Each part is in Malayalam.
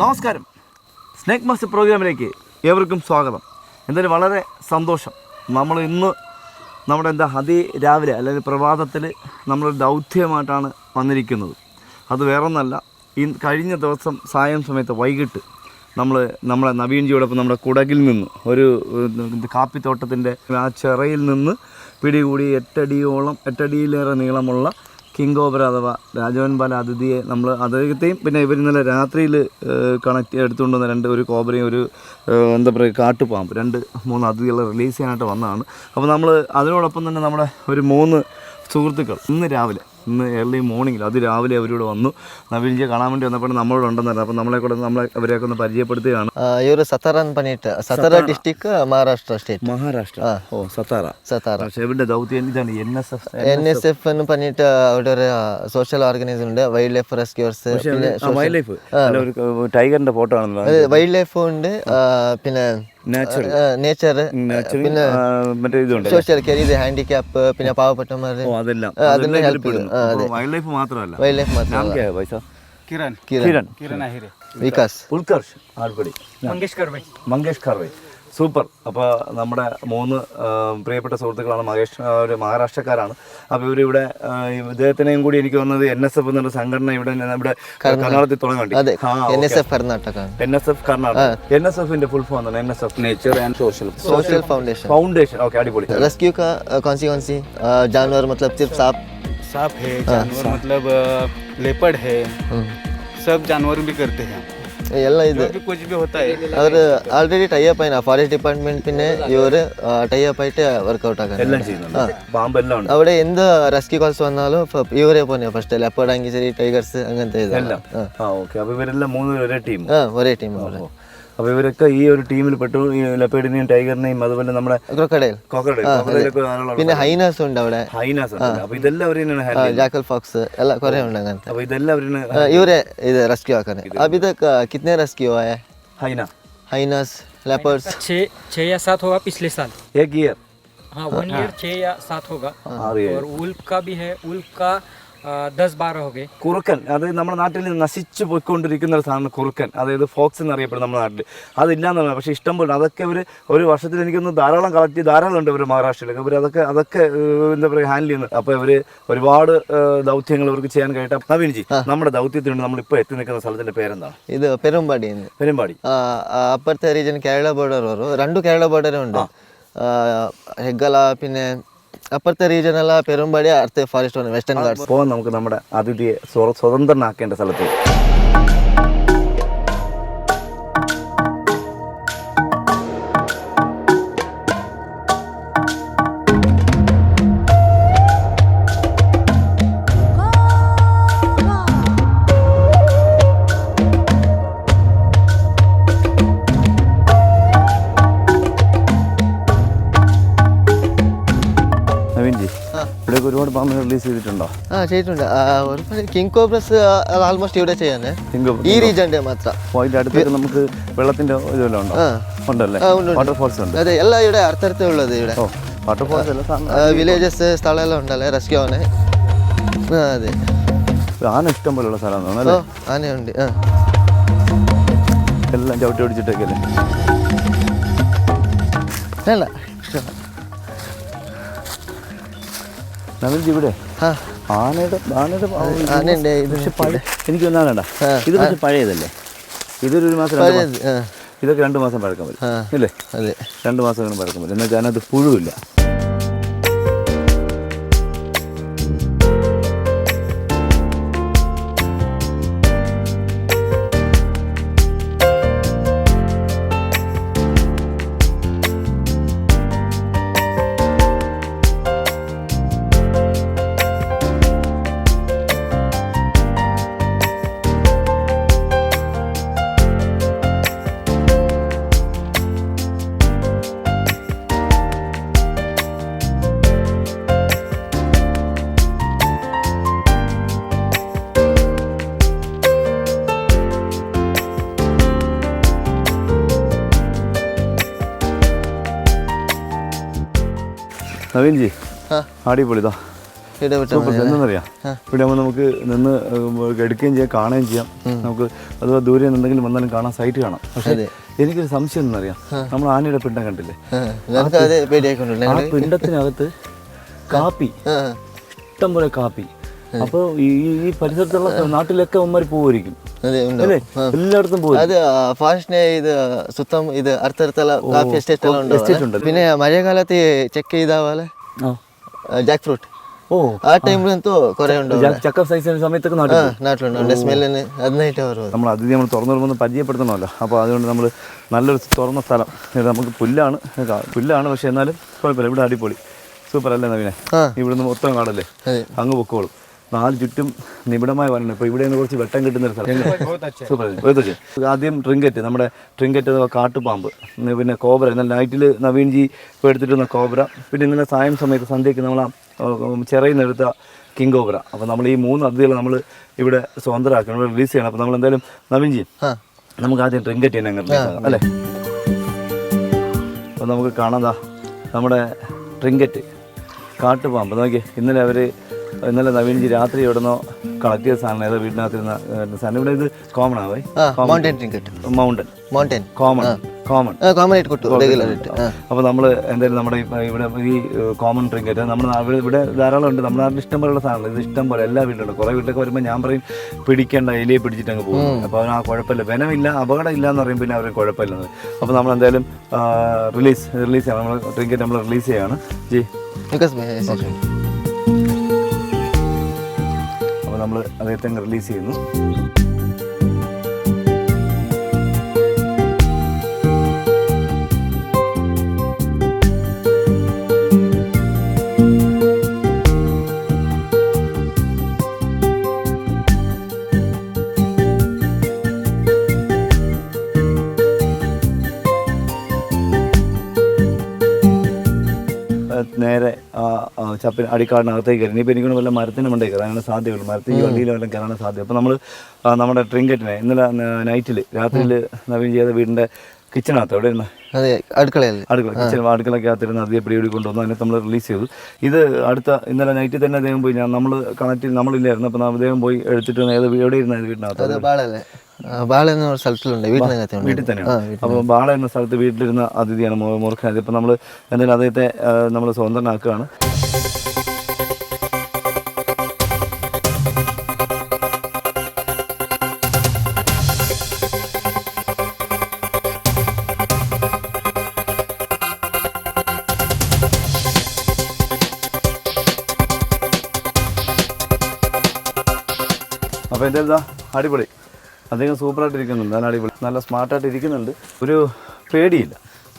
നമസ്കാരം. സ്നേക് മാസ്റ്റർ പ്രോഗ്രാമിലേക്ക് ഏവർക്കും സ്വാഗതം. എന്തായാലും വളരെ സന്തോഷം. നമ്മൾ ഇന്ന് നമ്മുടെ എന്താ അതി രാവിലെ അല്ലെങ്കിൽ പ്രഭാതത്തിൽ നമ്മൾ ദൗത്യമായിട്ടാണ് വന്നിരിക്കുന്നത്. അത് വേറൊന്നല്ല ഈ കഴിഞ്ഞ ദിവസം സായം സമയത്ത് വൈകിട്ട് നമ്മൾ നമ്മളെ നവീൻജിയോടൊപ്പം നമ്മുടെ കുടകിൽ നിന്ന് ഒരു കാപ്പിത്തോട്ടത്തിന്റെ ആ ചിറയിൽ നിന്ന് പിടികൂടി എട്ടടിയോളം എട്ടടിയിലേറെ നീളമുള്ള കിങ് ഓവർ അഥവാ രാജവൻ ബാല അതിഥിയെ നമ്മൾ അദ്ദേഹത്തെയും പിന്നെ ഇവർ ഇന്നലെ രാത്രിയിൽ കണക്ട് എടുത്തുകൊണ്ടുവന്ന രണ്ട് ഒരു കോബ്രയും ഒരു എന്താ പറയുക കാട്ടുപാമ്പ് രണ്ട് മൂന്ന് അതിഥികളെ റിലീസ് ചെയ്യാനായിട്ട് വന്നതാണ്. അപ്പോൾ നമ്മൾ അതിനോടൊപ്പം തന്നെ നമ്മുടെ ഒരു മൂന്ന് സുഹൃത്തുക്കൾ ഇന്ന് രാവിലെ ഇന്ന് ഏർലി മോർണിംഗിൽ അത് രാവിലെ അവരോട് വന്നു നവീൻജിയെ കാണാൻ വേണ്ടി വന്നപ്പോൾ നമ്മളോട് ഉണ്ടെന്നല്ല അപ്പോൾ നമ്മളെ കൂടെ നമ്മളെ അവരെയൊക്കെ ഒന്ന് പരിചയപ്പെടുത്തുകയാണ് ಇವರು ಸತಾರನ್ ಪನಿಟ್ ಸತಾರ ಡಿಸ್ಟಿಕ್ ಮಹಾರಾಷ್ಟ್ರ ಸ್ಟೇಟ್ മഹാരാഷ്ട്ര ഓ സത്താറ ಸತಾರ പക്ഷേ ഇവരുടെ ദൗത്യം ഇതാണ് N S F N S F എന്ന് പറഞ്ഞിട്ട് അവിടെ ഒരു സോഷ്യൽ ഓർഗനൈസേഷൻ ഉണ്ട് വൈൽഡ് ലൈഫ് റെസ്ക്യൂർസ് പിന്നെ വൈൽഡ് ലൈഫ് അല്ല ഒരു ടൈഗറിന്റെ ഫോട്ടോ ആണല്ലോ വൈൽഡ് ലൈഫ് ഉണ്ട് ആ, പിന്നെ നാച്ചുറൽ നേച്ചർ പിന്നെ മറ്റേ ഇതുണ്ട് സോഷ്യൽ കെയർ ഇത് ഹാൻഡിക്യാപ്പ് പിന്നെ പാവപ്പെട്ടവന്മാർ അതെല്ലാം. അതിന്റെ ഹെൽപ്പ് വൈൽഡ് ലൈഫ് മാത്രമല്ല. വൈൽഡ് ലൈഫ് മാത്രമല്ല. കിരൺ. കിരൺ. കിരൺ വികാസ്. ഉൽകർഷ് ആൽപടി മങ്കേഷ് കർവേ മങ്കേഷ് കർവേ സൂപ്പർ അപ്പോൾ നമ്മുടെ മൂന്ന് ആ, പ്രിയപ്പെട്ട സുഹൃത്തുക്കളാണ് മഹേഷ് ആ, ഒരു മഹാരാഷ്ട്രക്കാരാണ് അപ്പോൾ ഇവരിവിടെ ആ, ഇദ്ദേഹത്തിനെയും കൂടി എനിക്ക് വന്നത് എൻ എസ് എഫ് എന്നുള്ള സംഘടന ഇവിടെ ഇവിടെ കർണാടകത്തിൽ തുടങ്ങാൻ അതെ വേണ്ടി N S F Karnataka N S F Karnataka N S എഫിന്റെ ഫുൾ ഫോം എന്താണ് N S F nature and social social foundation foundation okay അടിപൊളി रेस्क्यू का अ, कौन सी कौन सी अ, जानवर मतलब सिर्फ सांप सांप है जानवर मतलब लेपर्ड है सब जानवर भी करते हैं ಎಲ್ಲ ಇದೆ. ಅದ್ರ ടൈ അപ്പ് ಆಯ್ನ ഫോറസ്റ്റ് ഡിപ്പാർട്ട്മെന്റ് ഡിപ്പാർട്ട്മെന്റിന് ഇവർ ടൈഅപ്പ് ആയിട്ട് വർക്കൗട്ട് ആക്കാൻ അവിടെ എന്ത് റെസ്ക്യൂ കോൾസ് വന്നാലും ഇവരെ പോന്നെ ഫസ്റ്റ് ലെപ്പേർഡ് ആണെങ്കിൽ ശരി ടൈഗേഴ്സ് അങ്ങനത്തെ ഇതെല്ലാം ഒരേ ടീം ഒരേ ടീം അപ്പോൾ ഇവരൊക്കെ ഈ ഒരു ടീമിൽ പെട്ടു ഈ ലെപ്പേഡിനെയും ടൈഗറിനെയും അതുപോലെ നമ്മുടെ ക്രോക്കഡൈൽ ക്രോക്കഡൈൽ ക്രോക്കഡൈലൊക്കെ ധാരാളം പിന്നെ ഹൈനാസ് ഉണ്ട് അവിടെ ഹൈനാസ് അപ്പോൾ ഇതെല്ലാം അവര് ജാക്കൽ ഫോക്സ് എല്ലാം കുറേ ഉണ്ട് അങ്ങനത്തെ അപ്പോൾ ഇതെല്ലാം അവര് ഇവരെ ഇത് റെസ്ക്യൂ ആക്കാൻ അപ്പോൾ ഇതൊക്കെ കിतने रेस्क्यू आया हाइना हाइनास लेपर्ड्स छः छः या सात होगा पिछले साल एक ईयर हाँ वन ईयर छः या सात होगा और उल्फ का भी है उल्फ का ദസ് ബാറോ ഹോകെ കുറുക്കൻ അതായത് നമ്മുടെ നാട്ടിൽ നശിച്ചു പോയിക്കൊണ്ടിരിക്കുന്ന ഒരു സാധനം കുറുക്കൻ. അതായത് ഫോക്സ് എന്നറിയപ്പെടും നമ്മുടെ നാട്ടിൽ. അതില്ലാന്നാണ് പക്ഷേ ഇഷ്ടം പോലെ അതൊക്കെ ഒരു ഒരു വർഷത്തിൽ എനിക്കൊന്ന് ധാരാളം കളക്ട് ധാരാളം ഉണ്ട് ഇവർ മഹാരാഷ്ട്രയിലൊക്കെ ഇവർ അതൊക്കെ അതൊക്കെ എന്താ പറയുക ഹാൻഡിൽ ചെയ്യുന്നത്. അപ്പോൾ ഇവർ ഒരുപാട് ദൗത്യങ്ങൾ ഇവർക്ക് ചെയ്യാൻ കഴിയട്ടെ. നവീൻജി നമ്മുടെ നമ്മൾ നമ്മളിപ്പോൾ എത്തി നിൽക്കുന്ന സ്ഥലത്തിന്റെ പേരെന്താണ്? ഇത് പെരുമ്പാടി. പെരുമ്പാടി അപ്പുറത്തെ റീജിയൻ കേരള ബോർഡർ രണ്ട് കേരള ബോർഡറും ഉണ്ട്. ഹെഗല പിന്നെ അപ്പുറത്തെ റീജിയനല്ല പെരുമ്പാടി അടുത്ത ഫോറസ്റ്റ് വെസ്റ്റേൺ ഗാർഡ്സ് അപ്പോൾ നമുക്ക് നമ്മുടെ അതിഥിയെ സ്വതന്ത്രനാക്കേണ്ട സ്ഥലത്ത്. ഒരുപാട് പാമ്പ് റിലീസ് ചെയ്തിട്ടുണ്ടോ? ആ ചെയ്തിട്ടുണ്ട്. ഒരു കിങ് കോബ്രസ് ആൾമോസ്റ്റ് ഇവിടെ ചെയ്യാനേ ഈ റീജിയന്റെ മാത്രം. അതിന്റെ അടുത്തേക്ക് നമുക്ക് വെള്ളത്തിന്റെ ഇതുവല്ലോ ഉണ്ടോ? ഉണ്ടല്ലേ? വാട്ടർഫോൾസ് ഉണ്ട് അതെ എല്ലാം ഇവിടെ അടുത്തടുത്തേ ഉള്ളത് ഇവിടെ. വാട്ടർഫോൾസ് വില്ലേജസ് സ്ഥലമെല്ലാം ഉണ്ടല്ലേ? റെസ്ക്യൂ ആണ്. അതെ. ആന ഇഷ്ടം പോലെയുള്ള സ്ഥലമാണ് ആനയുണ്ട്. ആ. എല്ലാം ചവിട്ടി ഓടിച്ചിട്ടേക്കല്ലേ? അല്ല ഇഷ്ടമാണ് നവീൻജി ഇവിടെ? ആനയുടെ ആനയുടെ ആനയുണ്ട് ഇത് പക്ഷെ പഴയ എനിക്ക് ഒന്നാകണ്ട വേണ്ട ഇത് പക്ഷെ പഴയതല്ലേ? ഇതൊരു ഒരു മാസം ഇതൊക്കെ രണ്ട് മാസം പഴക്കം വരും. അല്ലേ? ഇല്ലേ അതെ. രണ്ട് മാസം പഴക്കം വരും. എന്നാൽ അതിനകത്ത് പുഴുവില്ല. നവീൻജി അടിപൊളിതാ ഇവിടെ ആകുമ്പോൾ നമുക്ക് നിന്ന് എടുക്കുകയും ചെയ്യാം കാണുകയും ചെയ്യാം. നമുക്ക് അഥവാ ദൂരെ എന്തെങ്കിലും വന്നാലും കാണാൻ സൈറ്റ് കാണാം. പക്ഷേ എനിക്കൊരു സംശയം എന്നറിയാം നമ്മൾ ആനയുടെ പിണ്ടം കണ്ടില്ലേ? ആ പിണ്ടത്തിനകത്ത് കാപ്പി ഇഷ്ടം പോലെ കാപ്പി. അപ്പോൾ ഈ ഈ പരിസരത്തുള്ള നാട്ടിലൊക്കെ ഉമ്മർ പോവായിരിക്കും. എല്ലായിടത്തും പോകും അത് ഫാസ്റ്റിനെ ഇത് സുത്തം ഇത് അടുത്തടുത്തുള്ള കാഫി എസ്റ്റേറ്റ് എല്ലാം ഉണ്ട്? പിന്നെ മഴക്കാലത്ത് ചെക്ക് ചെയ്ത പോലെ ജാക്ക് ഫ്രൂട്ട് ഓ ആ ടൈമിലന്തോ കുറെ ഉണ്ട് ചക്ക സൈസ് സമയത്തൊക്കെ നാട്ടിലുണ്ട്. സ്മെല്ലിന് അതിനായിട്ട് നമ്മൾ അതിഥി നമ്മൾ തുറന്നു വരുമ്പോൾ പരിചയപ്പെടുത്തണമല്ലോ. അപ്പോൾ അതുകൊണ്ട് നമ്മൾ നല്ലൊരു തുറന്ന സ്ഥലം. നമുക്ക് പുല്ലാണ്. പുല്ലാണ്. പക്ഷെ എന്നാലും കുഴപ്പമില്ല. ഇവിടെ അടിപൊളി. സൂപ്പർ അല്ലേ നവീനെ. ഇവിടുന്ന് മൊത്തം കാടല്ലേ? അങ്ങ് പൊക്കോളും. നാല് ചുറ്റും നിബിഡമായ വനമാണ്. ഇപ്പോൾ ഇവിടെ നിന്ന് കുറച്ച് വെട്ടം കിട്ടുന്ന ഒരു സ്ഥലം. ആദ്യം ട്രിങ്കറ്റ്. നമ്മുടെ ട്രിങ്കറ്റ് അഥവാ കാട്ടുപാമ്പ്. പിന്നെ കോബ്ര. എന്നാൽ നൈറ്റിൽ നവീൻജി ഇപ്പോൾ എടുത്തിട്ടുന്ന കോബ്ര. പിന്നെ ഇന്നലെ സായം സമയത്ത് സന്ധ്യയ്ക്ക് നമ്മൾ ചെറിയ നിന്നെടുത്ത കിങ് കോബ്ര. അപ്പോൾ നമ്മൾ ഈ മൂന്ന് അതിഥികൾ നമ്മൾ ഇവിടെ സ്വതന്ത്രമാക്കണം റിലീസ് ചെയ്യണം. അപ്പോൾ നമ്മൾ എന്തായാലും നവീൻജി നമുക്ക് ആദ്യം ട്രിങ്കറ്റ് തന്നെ അങ്ങനെ അല്ലേ? അപ്പോൾ നമുക്ക് കാണാതാ നമ്മുടെ ട്രിങ്കറ്റ്. കാട്ടുപാമ്പ്. നോക്കി ഇന്നലെ അവർ ഇന്നലെ നവീൻജി രാത്രി എവിടുന്നോ കളക്ട് ചെയ്ത സാധനം ഏതോ വീടിനകത്തിരുന്ന സാധനം. ഇവിടെ ഇത് കോമൺ ആവേ mountain mountain mountain common common common ആയിട്ട് കൊട്ടു. റെഗുലർ ആയിട്ട്. അപ്പോൾ നമ്മൾ എന്തായാലും നമ്മുടെ ഇവിടെ ഈ കോമൺ ട്രിങ്കറ്റ് നമ്മുടെ ഇവിടെ- ധാരാളം ഉണ്ട്. നമ്മുടെ നാട്ടിൽ ഇഷ്ടം പോലുള്ള സാധനങ്ങൾ. ഇത് ഇഷ്ടം പോലെ എല്ലാ വീട്ടിലുണ്ട് കുറേ വീട്ടിലൊക്കെ വരുമ്പോൾ ഞാൻ പറയും പിടിക്കേണ്ട എലിയെ പിടിച്ചിട്ട് അങ്ങ് പോകും അപ്പോൾ ആ കുഴപ്പമില്ല. വിനമില്ല അപകടം ഇല്ല എന്ന് പറയും പിന്നെ അവർ കുഴപ്പമില്ല അപ്പോൾ നമ്മൾ എന്തായാലും റിലീസ് റിലീസ് ചെയ്യണം. നമ്മൾ ട്രിങ്കറ്റ് നമ്മൾ റിലീസ് ചെയ്യാണ്. ജി. നമ്മൾ അദ്ദേഹത്തെ റിലീസ് ചെയ്യുന്നു. ചപ്പിന് അടിക്കാടിനകത്തേക്ക് കയറി. ഇനിയിപ്പോൾ എനിക്കൊന്ന് വല്ല മരത്തിന് മണ്ടേ കയറാനാണ് സാധ്യതയുള്ളൂ. മരത്തിൽ ഈ വണ്ടിയിൽ വല്ലതും കയറാനാണ് സാധ്യത അപ്പോൾ നമ്മൾ നമ്മുടെ ട്രിങ്കറ്റിനെ ഇന്നലെ നൈറ്റിൽ രാത്രിയിൽ നവീൻ ചെയ്ത വീടിന്റെ കിച്ചണകത്ത് എവിടെ ഇരുന്ന അതെ അടുക്കളയല്ലേ അടുക്കള കിച്ചൺ അടുക്കളക്കകത്തിരുന്ന് അതിയെ പിടികൂടി കൊണ്ടുവന്നു അതിനെ നമ്മൾ റിലീസ് ചെയ്തു. ഇത് അടുത്ത ഇന്നലെ നൈറ്റിൽ തന്നെ അദ്ദേഹം പോയി. ഞാൻ നമ്മൾ കണക്റ്റിൽ നമ്മളില്ലായിരുന്നു. അപ്പോൾ അദ്ദേഹം പോയി എടുത്തിട്ട് ഏത് എവിടെ ഇരുന്നത് വീടിനകത്ത്? ബാള എന്ന സ്ഥലത്തിലുണ്ട്. വീട്ടിനകത്ത് വീട്ടിൽ തന്നെയാണ്. അപ്പോൾ ബാള എന്ന സ്ഥലത്ത് വീട്ടിലിരുന്ന അതിഥിയാണ് മുറുക്കൻ ഇപ്പം നമ്മൾ എന്തായാലും അദ്ദേഹത്തെ നമ്മൾ സ്വതന്ത്രനാക്കുകയാണ് അപ്പോൾ എന്താ അടിപൊളി. അദ്ദേഹം സൂപ്പറായിട്ട് ഇരിക്കുന്നുണ്ട് നല്ല അടിപൊളി നല്ല സ്മാർട്ടായിട്ട് ഇരിക്കുന്നുണ്ട് ഒരു പേടിയില്ല.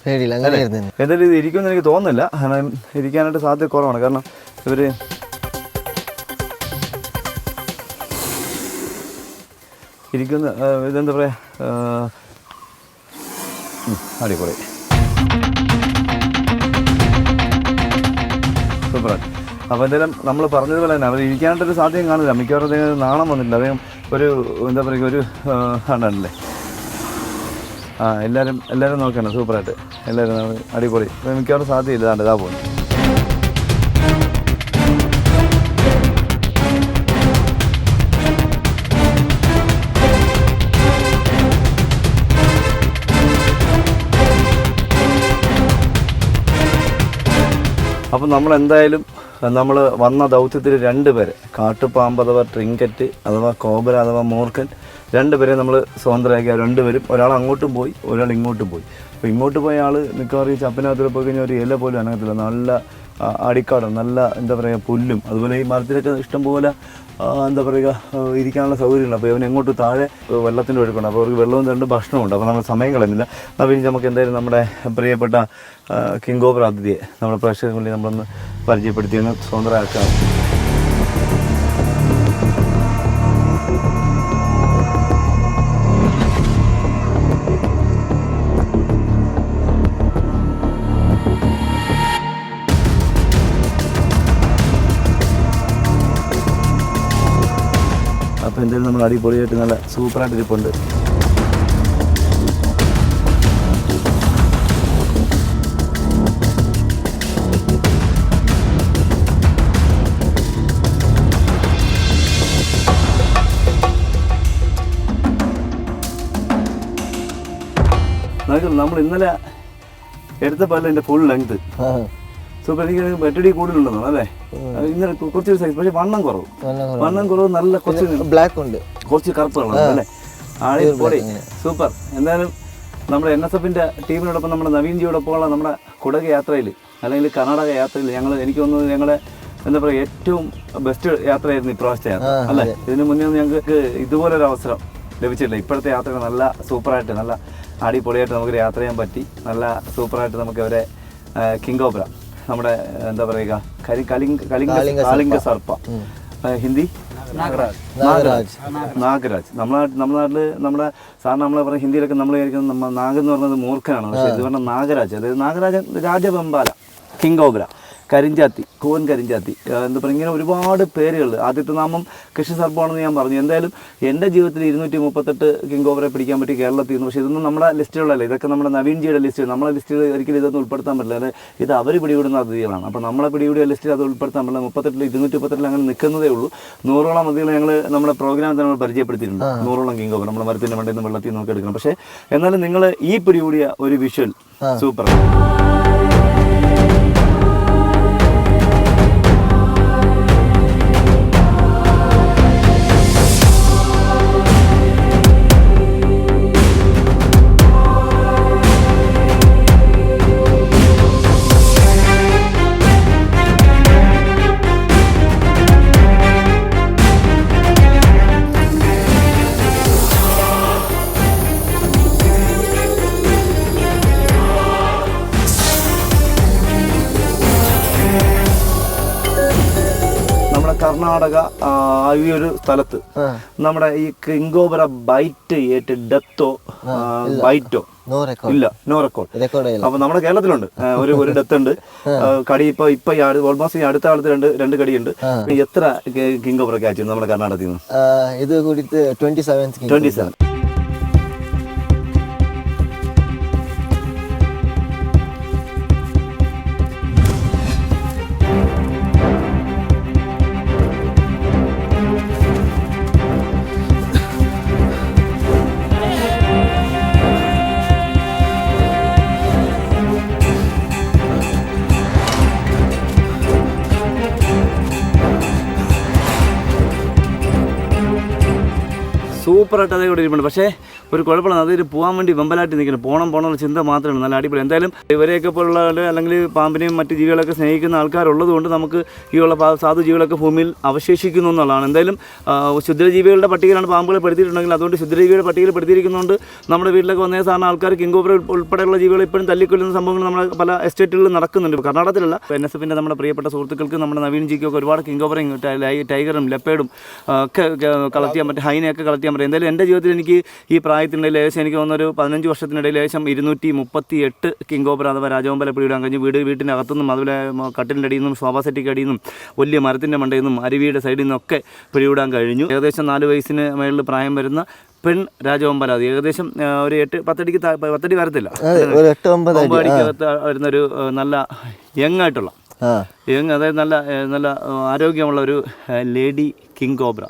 പേടിയില്ല അങ്ങനെ എന്തായാലും ഇത് ഇരിക്കുമെന്ന് എനിക്ക് തോന്നുന്നില്ല. കാരണം ഇരിക്കാനായിട്ട് സാധ്യത കുറവാണ്. കാരണം ഇവർ ഇരിക്കുന്ന ഇതെന്താ പറയുക അടിപൊളി. സൂപ്പറാണ്. അപ്പോൾ എന്തായാലും നമ്മൾ പറഞ്ഞതുപോലെ തന്നെ അവർ ഇരിക്കാനായിട്ടൊരു സാധ്യത കാണില്ല. മിക്കവാറും അദ്ദേഹം നാണം വന്നിട്ടില്ല. അദ്ദേഹം ഒരു എന്താ പറയുക ഒരു ആണല്ലേ? ആ എല്ലാവരും എല്ലാവരും നോക്കണം സൂപ്പറായിട്ട്. എല്ലാവരും അടിപൊളി. മിക്കവാറും സാധ്യതയില്ല ആണ്ട് ഇതാ പോകുന്നു അപ്പം നമ്മൾ എന്തായാലും നമ്മൾ വന്ന ദൗത്യത്തിൽ രണ്ട് പേരെ. കാട്ടുപാമ്പ് അഥവാ ട്രിങ്കറ്റ് അഥവാ കോബര അഥവാ മൂർക്കൻ രണ്ട് പേരെ നമ്മൾ സ്വതന്ത്രരാക്കിയ രണ്ടുപേരും ഒരാൾ അങ്ങോട്ടും പോയി ഒരാൾ ഇങ്ങോട്ടും പോയി. അപ്പോൾ ഇങ്ങോട്ട് പോയ ആൾ മിക്കവാറും ഈ ചപ്പിനകത്തിൽ പോയി കഴിഞ്ഞാൽ ഒരു ഇല പോലും അനങ്ങത്തില്ല. നല്ല അടിക്കാടും നല്ല എന്താ പറയുക പുല്ലും. അതുപോലെ ഈ മരത്തിലൊക്കെ ഇഷ്ടംപോലെ എന്താ പറയുക ഇരിക്കാനുള്ള സൗകര്യമുണ്ട് അപ്പോൾ ഇവൻ എങ്ങോട്ട് താഴെ വെള്ളത്തിന്റെ ഒഴുക്കുണ്ട്. അപ്പോൾ അവർക്ക് വെള്ളവും തണ്ട് ഭക്ഷണമുണ്ട് അപ്പോൾ നമ്മൾ സമയം കളയുന്നില്ല. അപ്പോൾ ഇനി നമുക്ക് എന്തായാലും നമ്മുടെ പ്രിയപ്പെട്ട കിങ് ഓവർ അതിഥിയെ നമ്മുടെ വേണ്ടി നമ്മളൊന്ന് പരിചയപ്പെടുത്തി ഒന്ന് സ്വതന്ത്രമാക്കാം അപ്പോൾ എന്തായാലും നമ്മൾ അടിപൊളിയായിട്ട് നല്ല സൂപ്പറായിട്ട് ഇരിപ്പുണ്ട്. നമ്മൾ ഇന്നലെ എടുത്ത പല്ല എന്റെ ഫുൾ ലെങ്ത് സൂപ്പർ എനിക്ക് വെട്ടടി കൂടുതലുണ്ടെന്നാണ് അല്ലേ? കു- കുറച്ചൊരു സൈസ് പക്ഷേ വണ്ണം കുറവ്. വണ്ണം കുറവ്. നല്ല കുറച്ച് ബ്ലാക്ക് ഉണ്ട്. കുറച്ച് കറുപ്പ് കളർ അല്ലേ? ആളി പൊടി സൂപ്പർ. എന്തായാലും നമ്മുടെ എൻ എസ് എഫിന്റെ ടീമിനോടൊപ്പം നമ്മുടെ നവീൻജിയോടൊപ്പമുള്ള നമ്മുടെ കുടക യാത്രയിൽ അല്ലെങ്കിൽ കർണാടക യാത്രയിൽ ഞങ്ങൾ എനിക്ക് തോന്നുന്നത് ഞങ്ങളുടെ എന്താ പറയുക ഏറ്റവും ബെസ്റ്റ് യാത്രയായിരുന്നു ഇപ്രാവശ്യത്തെ യാത്ര അല്ലേ? ഇതിനു മുന്നേ ഒന്നും ഞങ്ങൾക്ക് ഇതുപോലൊരു അവസരം ലഭിച്ചിട്ടില്ല. ഇപ്പോഴത്തെ യാത്ര നല്ല സൂപ്പറായിട്ട് നല്ല അടിപൊളിയായിട്ട് നമുക്ക് യാത്ര ചെയ്യാൻ പറ്റി. നല്ല സൂപ്പറായിട്ട് നമുക്ക് അവരെ കിങ് ഓബ്ര നമ്മുടെ എന്താ പറയുക കലിംഗ കലിംഗ സർപ്പ. ഹിന്ദി? നാഗരാജ്. നാഗരാജ്. നമ്മളെ നമ്മുടെ നാട്ടിൽ നമ്മുടെ സാറിന് നമ്മളെ പറഞ്ഞ ഹിന്ദിയിലൊക്കെ നമ്മൾ വിചാരിക്കുന്നത് നമ്മൾ എന്ന് പറയുന്നത് മൂർഖനാണ്. പക്ഷേ ഇത് പറഞ്ഞ നാഗരാജ്. അതായത് നാഗരാജൻ രാജവെമ്പാല കിങ് ഓബ്ര കരിഞ്ചാത്തി കോൻ കരിഞ്ചാത്തി. എന്ന് എന്താ പറയുക ഇങ്ങനെ ഒരുപാട് പേരുകൾ ആദ്യത്തെ നാമം കൃഷി സർപ്പമാണെന്ന് ഞാൻ പറഞ്ഞു. എന്തായാലും എന്റെ ജീവിതത്തിൽ ഇരുന്നൂറ്റി മുപ്പത്തെട്ട് കിങ് ഓവറെ പിടിക്കാൻ പറ്റി കേരളത്തിൽ നിന്ന്. പക്ഷേ ഇതൊന്നും നമ്മുടെ ലിസ്റ്റുകളല്ല ഇതൊക്കെ നമ്മുടെ നവീൻജിയുടെ ലിസ്റ്റ്. നമ്മളെ ലിസ്റ്റിൽ ഒരിക്കലും ഇതൊന്നും ഉൾപ്പെടുത്താൻ പറ്റില്ല. അതായത് ഇത് അവർ പിടിവിടുന്ന അതിഥികളാണ്. അപ്പോൾ നമ്മളെ പിടികൂടിയ ലിസ്റ്റിൽ അത് ഉൾപ്പെടുത്താൻ പറ്റില്ല. മുപ്പത്തെട്ടിൽ ഇരുന്നൂറ്റി മുപ്പത്തെട്ടിൽ അങ്ങനെ നിൽക്കുന്നതേ ഉള്ളൂ. നൂറോളം അതിഥികൾ ഞങ്ങൾ നമ്മുടെ പ്രോഗ്രാം തന്നെ നമ്മൾ പരിചയപ്പെടുത്തിയിട്ടുണ്ട്. നൂറോളം കിങ് ഓവർ. നമ്മുടെ മരത്തിന്റെ മണ്ടയിൽ നിന്ന് വെള്ളത്തിൽ നോക്കി എടുക്കണം. പക്ഷേ എന്നാലും നിങ്ങൾ ഈ പിടികൂടിയ ഒരു വിഷ്വൽ സൂപ്പർ കർണാടക ഈ ഒരു സ്ഥലത്ത്. നമ്മുടെ ഈ കിങ്കോപുര ബൈറ്റ് ഏറ്റ് ഡെത്തോ ബൈറ്റോ. ഇല്ല നോ റെക്കോർഡ്. അപ്പൊ നമ്മുടെ കേരളത്തിലുണ്ട്. ഒരു ഒരു ഡെത്ത് ഉണ്ട് കടി ഇപ്പൊ ഇപ്പൊ ഓൾമോസ്റ്റ് ഈ അടുത്ത കാലത്ത് രണ്ട് രണ്ട് കടിയുണ്ട്. എത്ര കിങ്കോബറ ക്യാച്ച് നമ്മുടെ കർണാടകത്തിൽ നിന്ന് ഇത് കൂടി ട്വന്റി സെവൻ ട്വന്റി സെവൻ. സൂപ്പറായിട്ട് അതേ കൂടെ ഇരിപ്പുണ്ട്. പക്ഷേ ഒരു കുഴപ്പമില്ല. അതിൽ പോകാൻ വേണ്ടി വെമ്പലായിട്ട് നിൽക്കണം പോകണം പോകണം ചിന്ത മാത്രമാണ്. നല്ല അടിപൊളി. എന്തായാലും ഇവരെയൊക്കെ പോലുള്ള അല്ലെങ്കിൽ പാമ്പിനെയും മറ്റ് ജീവികളൊക്കെ സ്നേഹിക്കുന്ന ആൾക്കാരുള്ളത് കൊണ്ട് നമുക്ക് ഈ ഉള്ള സാധു ജീവികളൊക്കെ ഭൂമിയിൽ അവശേഷിക്കുന്നു എന്നുള്ളതാണ്. എന്തായാലും ശുദ്രജീവികളുടെ പട്ടികയിലാണ് പാമ്പുകളെ പെടുത്തിയിട്ടുണ്ടെങ്കിൽ അതുകൊണ്ട് ശുദ്രജീവിയുടെ പട്ടികയിൽ പെടുത്തിയിരിക്കുന്നതുകൊണ്ട് നമ്മുടെ വീട്ടിലൊക്കെ വന്ന സാധാരണ ആൾക്കാർ കിങ്കോപുര ഉൾപ്പെടെയുള്ള ജീവികൾ ഇപ്പോഴും തല്ലിക്കൊല്ലുന്ന സംഭവങ്ങൾ നമ്മുടെ പല എസ്റ്റേറ്റുകളിൽ നടക്കുന്നുണ്ട്. കർണാടകത്തിലല്ല. എൻ എസ് എഫിന്റെ നമ്മുടെ പ്രിയപ്പെട്ട സുഹൃത്തുക്കൾക്ക് നമ്മുടെ നവീൻ ജിക്കൊക്കെ ഒരുപാട് കിങ്കോപുരം ടൈഗറും ലെപ്പേഡും ഒക്കെ കളക്ട് ചെയ്യാൻ പറ്റും. ഹൈനയൊക്കെ കളക്ട് ചെയ്യാൻ പറ്റും. എന്തായാലും എന്റെ ജീവിതത്തിൽ എനിക്ക് ഈ പ്രായത്തിനിടയിൽ ഏകദേശം എനിക്ക് തോന്നുന്നൊരു പതിനഞ്ച് വർഷത്തിനിടയിൽ ഏകദേശം ഇരുന്നൂറ്റി മുപ്പത്തി എട്ട് കിങ്കോബ്ര അഥവാ രാജവമ്പല പിടിയിടാൻ കഴിഞ്ഞു വീട് വീട്ടിന്റെ അകത്തുനിന്നും അതുപോലെ കട്ടിലിന്റെ അടിയിൽ നിന്നും സോഫ സെറ്റിക്ക് അടിയിൽ നിന്നും വലിയ മരത്തിന്റെ മണ്ടയിൽ നിന്നും അരുവിയുടെ സൈഡിൽ നിന്നൊക്കെ പിടിവിടാൻ കഴിഞ്ഞു. ഏകദേശം നാല് വയസ്സിന് മേളിൽ പ്രായം വരുന്ന പെൺ രാജവമ്പല അത് ഏകദേശം ഒരു എട്ട് പത്തടിക്ക് പത്തടി വരത്തില്ല. ഒരു എട്ട് ഒമ്പത് അടി ഒമ്പത് അടിക്കകത്ത് വരുന്നൊരു നല്ല യങ്ങായിട്ടുള്ള യങ് അതായത് നല്ല നല്ല ആരോഗ്യമുള്ള ഒരു ലേഡി കിങ് കോബ്ര.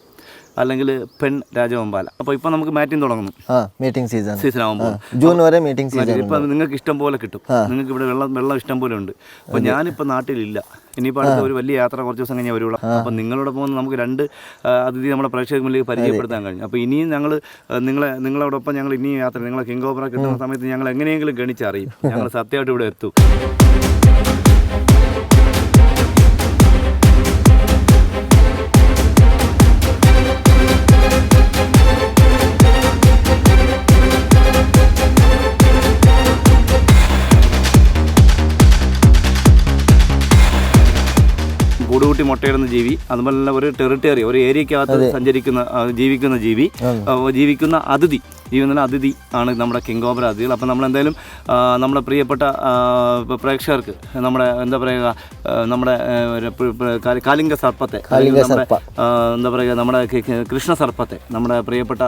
അല്ലെങ്കിൽ പെൺ രാജവമ്പാല. അപ്പോൾ ഇപ്പോൾ നമുക്ക് മാറ്റിങ് തുടങ്ങുന്നു. മീറ്റിംഗ് സീസൺ സീസൺ ആകുമ്പോൾ ജൂൺ വരെ മീറ്റിംഗ് സീസൺ ഇപ്പം നിങ്ങൾക്ക് ഇഷ്ടം പോലെ കിട്ടും. നിങ്ങൾക്ക് ഇവിടെ വെള്ളം വെള്ളം ഇഷ്ടം പോലെ ഉണ്ട്. അപ്പോൾ ഞാനിപ്പോൾ നാട്ടിലില്ല. ഇനിയിപ്പോൾ അടുത്ത ഒരു വലിയ യാത്ര കുറച്ച് ദിവസം കഴിഞ്ഞാൽ വരുള്ളൂ. അപ്പോൾ നിങ്ങളോട് പോകുന്ന നമുക്ക് രണ്ട് അതിഥി നമ്മുടെ പ്രേക്ഷകർക്ക് മുന്നിൽ പരിചയപ്പെടുത്താൻ കഴിഞ്ഞു. അപ്പോൾ ഇനിയും ഞങ്ങൾ നിങ്ങളെ നിങ്ങളോടൊപ്പം ഞങ്ങൾ ഇനിയും യാത്ര നിങ്ങളെ കിങ് ഓപ്പറ കിട്ടുന്ന സമയത്ത് ഞങ്ങൾ എങ്ങനെയെങ്കിലും ഗണിച്ചറിയും. ഞങ്ങൾ സത്യമായിട്ട് ഇവിടെ എത്തും. കൂടുകൂട്ടി മുട്ടയിടുന്ന ജീവി അതുപോലെ തന്നെ ഒരു ടെറിട്ടറി ഒരു ഏരിയക്കകത്ത് സഞ്ചരിക്കുന്ന ജീവിക്കുന്ന ജീവി ജീവിക്കുന്ന അതിഥി. ജീവിക്കുന്ന അതിഥി ആണ് നമ്മുടെ കിങ് ഓബ്ര അതിഥികൾ. അപ്പം നമ്മൾ എന്തായാലും നമ്മുടെ പ്രിയപ്പെട്ട പ്രേക്ഷകർക്ക് നമ്മുടെ എന്താ പറയുക നമ്മുടെ കാലിംഗ സർപ്പത്തെ നമ്മുടെ എന്താ പറയുക നമ്മുടെ കൃഷ്ണ സർപ്പത്തെ നമ്മുടെ പ്രിയപ്പെട്ട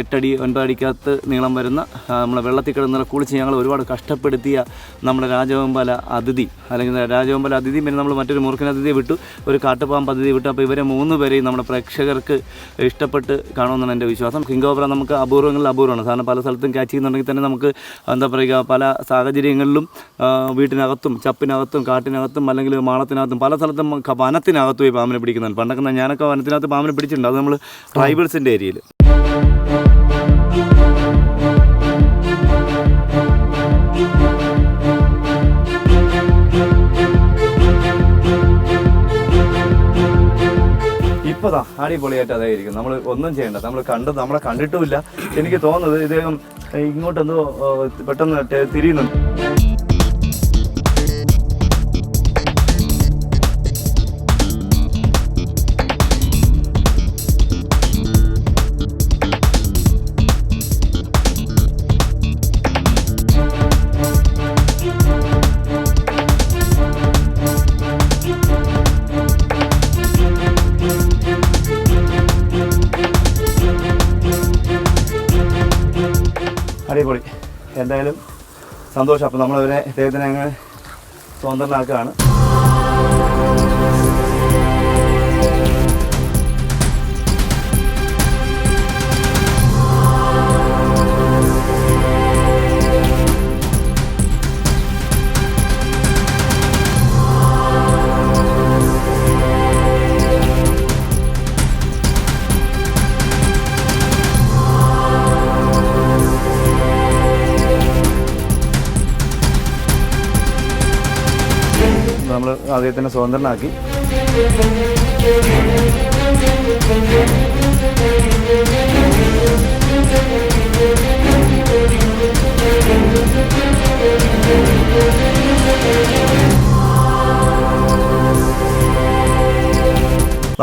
എട്ടടി ഒൻപതടിക്കകത്ത് നീളം വരുന്ന നമ്മളെ വെള്ളത്തിൽ കിടന്നുള്ള കുളിച്ച് ഞങ്ങൾ ഒരുപാട് കഷ്ടപ്പെടുത്തിയ നമ്മുടെ രാജവമ്പല അതിഥി അല്ലെങ്കിൽ രാജവമ്പല അതിഥി പിന്നെ നമ്മൾ മറ്റൊരു മൂർഖൻ അതിഥിയെ വിട്ടു ഒരു കാട്ടുപാമ്പ് അതിഥി വിട്ടു. അപ്പോൾ ഇവരെ മൂന്ന് പേരെയും നമ്മുടെ പ്രേക്ഷകർക്ക് ഇഷ്ടപ്പെട്ട് കാണുമെന്നാണ് എന്റെ വിശ്വാസം. കിങ്കോബ്ര നമുക്ക് അപൂർവങ്ങളിൽ അപൂർവമാണ് സാധാരണ പല സ്ഥലത്തും ക്യാച്ച് ചെയ്യുന്നുണ്ടെങ്കിൽ തന്നെ നമുക്ക് എന്താ പറയുക പല സാഹചര്യങ്ങളിലും വീട്ടിനകത്തും ചപ്പിനകത്തും കാട്ടിനകത്തും അല്ലെങ്കിൽ മാളത്തിനകത്തും പല സ്ഥലത്തും വനത്തിനകത്തും ഈ പാമ്പിനെ പിടിക്കുന്നുണ്ട്. പണ്ടൊക്കെ ഞാനൊക്കെ വനത്തിനകത്ത് പാമ്പിനെ പിടിച്ചിട്ടുണ്ട്. അത് നമ്മൾ ട്രൈബൽസിന്റെ ഏരിയയിൽ ഇപ്പതാ അടിപൊളിയായിട്ട് അതായിരിക്കും. നമ്മൾ ഒന്നും ചെയ്യണ്ട. നമ്മൾ കണ്ട് നമ്മളെ കണ്ടിട്ടുമില്ല. എനിക്ക് തോന്നുന്നത് ഇദ്ദേഹം ഇങ്ങോട്ടെന്തോ പെട്ടെന്ന് തിരിയുന്നുണ്ട്. സന്തോഷം. അപ്പം നമ്മളിവരെ ഇദ്ദേഹത്തിനെ ഞങ്ങൾ സ്വതന്ത്രനാക്കുകയാണ് അദ്ദേഹത്തിനെ സ്വതന്ത്രനാക്കി.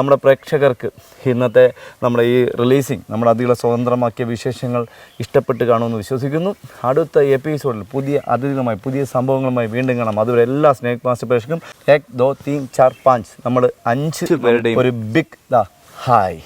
നമ്മുടെ പ്രേക്ഷകർക്ക് ഇന്നത്തെ നമ്മുടെ ഈ റിലീസിങ് നമ്മുടെ അതിഥികളെ സ്വതന്ത്രമാക്കിയ വിശേഷങ്ങൾ ഇഷ്ടപ്പെട്ട് കാണുമെന്ന് വിശ്വസിക്കുന്നു. അടുത്ത എപ്പിസോഡിൽ പുതിയ അതിഥികളുമായി പുതിയ സംഭവങ്ങളുമായി വീണ്ടും കാണാം. അതുവരെ എല്ലാ സ്നേക് മാസ്റ്റർ പ്രേക്ഷകർക്കും എക് ദോ തീൻ ചാർ പാഞ്ച് നമ്മൾ അഞ്ച് പേരുടെയും ഒരു ബിഗ് ദ ഹായ്